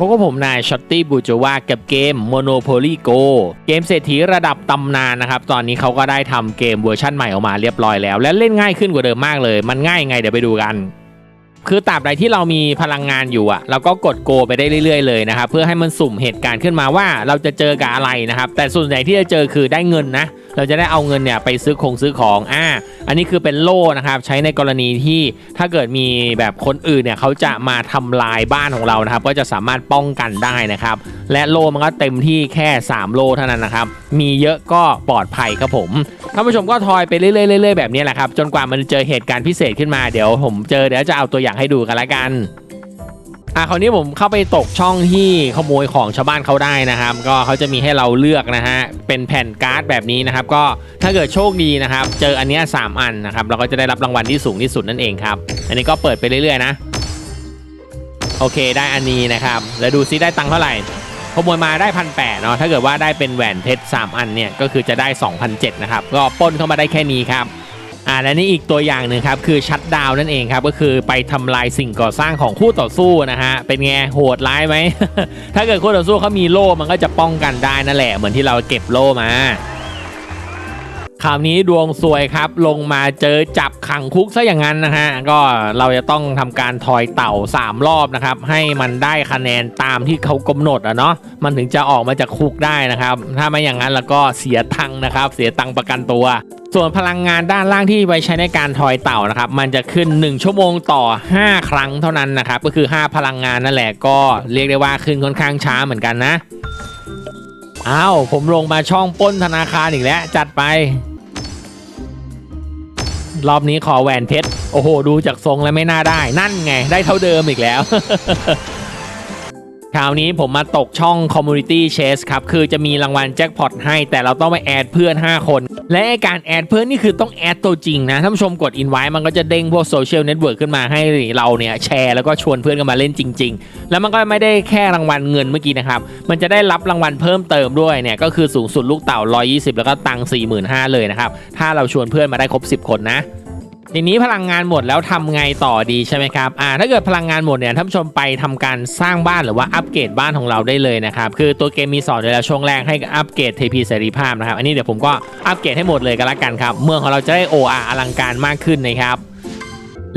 พบกับผมนายช็อตตี้บูจวากับเกม Monopoly Go เกมเศรษฐีระดับตำนานนะครับ ตอนนี้เขาก็ได้ทำเกมเวอร์ชั่นใหม่ออกมาเรียบร้อยแล้ว และเล่นง่ายขึ้นกว่าเดิมมากเลย มันง่ายยังไงเดี๋ยวไปดูกัน คือตราบใดที่เรามีพลังงานอยู่อะเราก็กดโกไปได้เรื่อยๆเลยนะครับเพื่อให้มันสุ่มเหตุการณ์ขึ้นมาว่าเราจะเจอกับอะไรนะครับแต่ส่วนใหญ่ที่จะเจอคือได้เงินนะเราจะได้เอาเงินเนี่ยไปซื้อของซื้อของอ่าอันนี้คือเป็นโล่นะครับใช้ในกรณีที่ถ้าเกิดมีแบบคนอื่นเนี่ยเขาจะมาทำลายบ้านของเรานะครับก็จะสามารถป้องกันได้นะครับ และโล่มันก็เต็มที่แค่ 3 โลเท่านั้นนะครับ มีเยอะก็ปลอดภัยครับผมท่านผู้ชมก็ทอยไปเรื่อยๆแบบนี้แหละครับ จนกว่ามันเจอเหตุการณ์พิเศษขึ้นมาเดี๋ยวผมเจอเดี๋ยวจะเอาตัวอย่างให้ดูกันละกันอะคราวนี้ผมเข้าไปตกช่องที่ขโมยของชาวบ้านเขาได้นะครับ ก็เขาจะมีให้เราเลือกนะฮะเป็นแผ่นการ์ดแบบนี้นะครับ ก็ถ้าเกิดโชคดีนะครับ เจออันนี้ยสามอันนะครับเราก็จะได้รับรางวัลที่สูงที่สุดนั่นเองครับ อันนี้ก็เปิดไปเรื่อยๆนะ โอเคได้อันนี้นะครับ แล้วดูซิได้ตังค์เท่าไหร่ ขโมยมาได้พันแปดเนาะถ้าเกิดว่าได้เป็นแหวนเพชร3อันเนี่ยก็คือจะได้ 2,007นะครับก็ป้นเข้ามาได้แค่นี้ครับอ่าและนี่อีกตัวอย่างหนึ่งครับคือชัดดาวนั่นเองครับก็คือไปทำลายสิ่งก่อสร้างของคู่ต่อสู้นะฮะเป็นไงโหดร้ายไหม ถ้าเกิดคู่ต่อสู้เขามีโล่มันก็จะป้องกันได้นั่นแหละเหมือนที่เราเก็บโล่มา คราวนี้ดวงซวยครับลงมาเจอจับขังคุกซะอย่างนั้นนะฮะก็เราจะต้องทำการทอยเต่า 3 รอบนะครับ ให้มันได้คะแนนตามที่เขากำหนดอะเนาะมันถึงจะออกมาจากคุกได้นะครับ ถ้าไม่อย่างนั้นแล้วก็เสียตังค์นะครับ เสียตังค์ประกันตัว ส่วนพลังงานด้านล่างที่ไว้ใช้ในการทอยเต่านะครับ มันจะขึ้น 1 ชั่วโมงต่อ 5 ครั้งเท่านั้นนะครับก็คือ 5 พลังงานนั่นแหละก็เรียกได้ว่าขึ้นค่อนข้างช้าเหมือนกันนะ อ้าวผมลงมาช่องป้นธนาคารอีกแล้ว จัดไป รอบนี้ขอแหวนเพชร โอ้โห ดูจากทรงแล้วไม่น่าได้ นั่นไง ได้เท่าเดิมอีกแล้ว คราวนี้ผมมาตกช่อง Community Chase ครับ คือจะมีรางวัลแจ็คพอตให้ แต่เราต้องไปแอดเพื่อน 5 คน และการแอดเพื่อนนี่คือต้องแอดตัวจริงนะ ท่านผู้ชมกด invite มันก็จะเด้งพวกโซเชียลเน็ตเวิร์กขึ้นมาให้เราเนี่ยแชร์แล้วก็ชวนเพื่อนกันมาเล่นจริง ๆ แล้วมันก็ไม่ได้แค่รางวัลเงินเมื่อกี้นะครับ มันจะได้รับรางวัลเพิ่มเติมด้วยเนี่ย ก็คือสูงสุดลูกเต่า 120 แล้วก็ตังค์45,000เลยนะครับ ถ้าเราชวนเพื่อนมาได้ครบ 10 คนนะ ทีนี้พลังงานหมดแล้วทำไงต่อดีใช่ไหมครับอ่าถ้าเกิดพลังงานหมดเนี่ยท่านผู้ชมไปทำการสร้างบ้านหรือว่าอัปเกรดบ้านของเราได้เลยนะครับคือตัวเกมมีสอนในแล้วช่วงแรกให้อัปเกรดเทพีเสรีภาพนะครับอันนี้เดี๋ยวผมก็อัปเกรดให้หมดเลยก็แล้วกันครับเมืองของเราจะได้โออาอลังการมากขึ้นนะครับ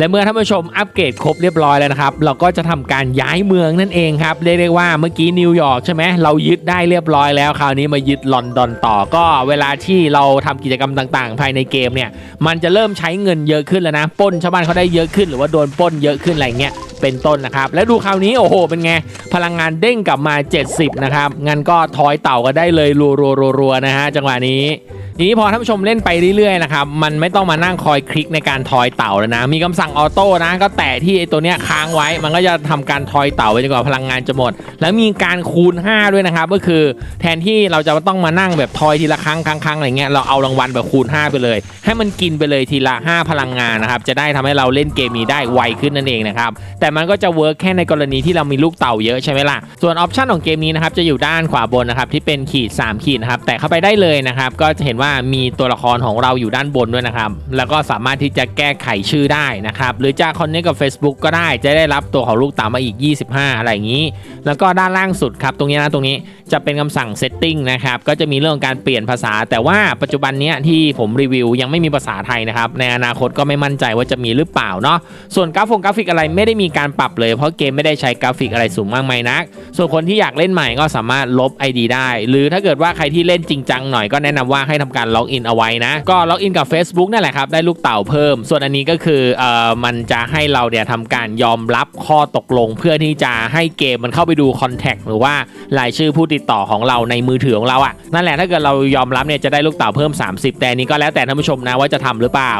และเมื่อท่านผู้ชมอัปเกรดครบเรียบร้อยแล้วนะครับ เราก็จะทำการย้ายเมืองนั่นเองครับเรียกได้ว่าเมื่อกี้นิวยอร์กใช่ไหมเรายึดได้เรียบร้อยแล้วคราวนี้มายึดลอนดอนต่อก็เวลาที่เราทำกิจกรรมต่างๆ ภายในเกมเนี่ยมันจะเริ่มใช้เงินเยอะขึ้นแล้วนะป้นชาวบ้านเขาได้เยอะขึ้น หรือว่าโดนป้นเยอะขึ้นอะไรเงี้ยเป็นต้นนะครับ แล้วดูคราวนี้โอ้โห เป็นไง พลังงานเด้งกลับมา 70 นะครับ งั้นก็ทอยเต่าก็ได้เลยรัวๆๆนะฮะจังหวะนี้ ทีนี้พอท่านผู้ชมเล่นไปเรื่อยๆนะครับมันไม่ต้องมานั่งคอยคลิกในการทอยเต่าแล้วนะ มีคำสั่งออโต้นะก็แตะที่ไอ้ตัวเนี้ยค้างไว้ มันก็จะทำการทอยเต่าไปจนกว่าพลังงานจะหมด แล้วมีการคูณ 5 ด้วยนะครับก็คือแทนที่เราจะต้องมานั่งแบบทอยทีละครั้งครั้งครั้งอะไรเงี้ยเราเอารางวัลแบบคูณ 5 ไปเลย ให้มันกินไปเลยทีละ 5 พลังงานนะครับจะได้ทำให้เราเล่นเกมนี้ได้ไวขึ้นนั่นเองนะครับแต่มันก็จะเวิร์กแค่ในกรณีที่เรามีลูกเต่าเยอะใช่ไหมล่ะส่วนออปชันของเกมนี้นะครับจะอยู่ด้านขวาบนนะครับที่เป็นขีด3ขีดนะครับแต่เข้าไปได้เลยนะครับก็จะเห็นว่ามีตัวละครของเราอยู่ด้านบนด้วยนะครับ แล้วก็สามารถที่จะแก้ไขชื่อได้นะครับ หรือจะคอนเนคกับ Facebook ก็ได้ จะได้รับตัวของลูกเต่ามาอีก 25 อะไรอย่างนี้ แล้วก็ด้านล่างสุดครับ ตรงนี้นะตรงนี้จะเป็นคำสั่ง setting นะครับ ก็จะมีเรื่องการเปลี่ยนภาษา แต่ว่าปัจจุบันนี้ที่ผมรีวิวยังไม่มีภาษาไทยนะครับ ในอนาคตก็ไม่มั่นใจว่าจะมีหรือเปล่าเนาะ ส่วนกราฟงกราฟิกอะไรไม่ได้มีการปรับเลย เพราะเกมไม่ได้ใช้กราฟิกอะไรสูงมากมายนัก ส่วนคนที่อยากเล่นใหม่ก็สามารถลบ ID ได้ หรือถ้าเกิดว่าใครที่เล่นจริงจังหน่อยก็แนะนำว่าให้ทำการล็อกอินเอาไว้นะ ก็ล็อกอินกับ Facebook นั่นแหละครับ ได้ลูกเต่าเพิ่ม ส่วนอันนี้ก็คือเอ่อมันจะให้เราเนี่ยทำการยอมรับข้อตกลง เพื่อที่จะให้เกมมันเข้าไปดูคอนแทคหรือว่ารายชื่อผู้ติดต่อของเราในมือถือของเราอะนั่นแหละถ้าเกิดเรายอมรับเนี่ยจะได้ลูกเต่าเพิ่ม 30 แต่นี้ก็แล้วแต่ท่านผู้ชมนะว่าจะทำหรือเปล่า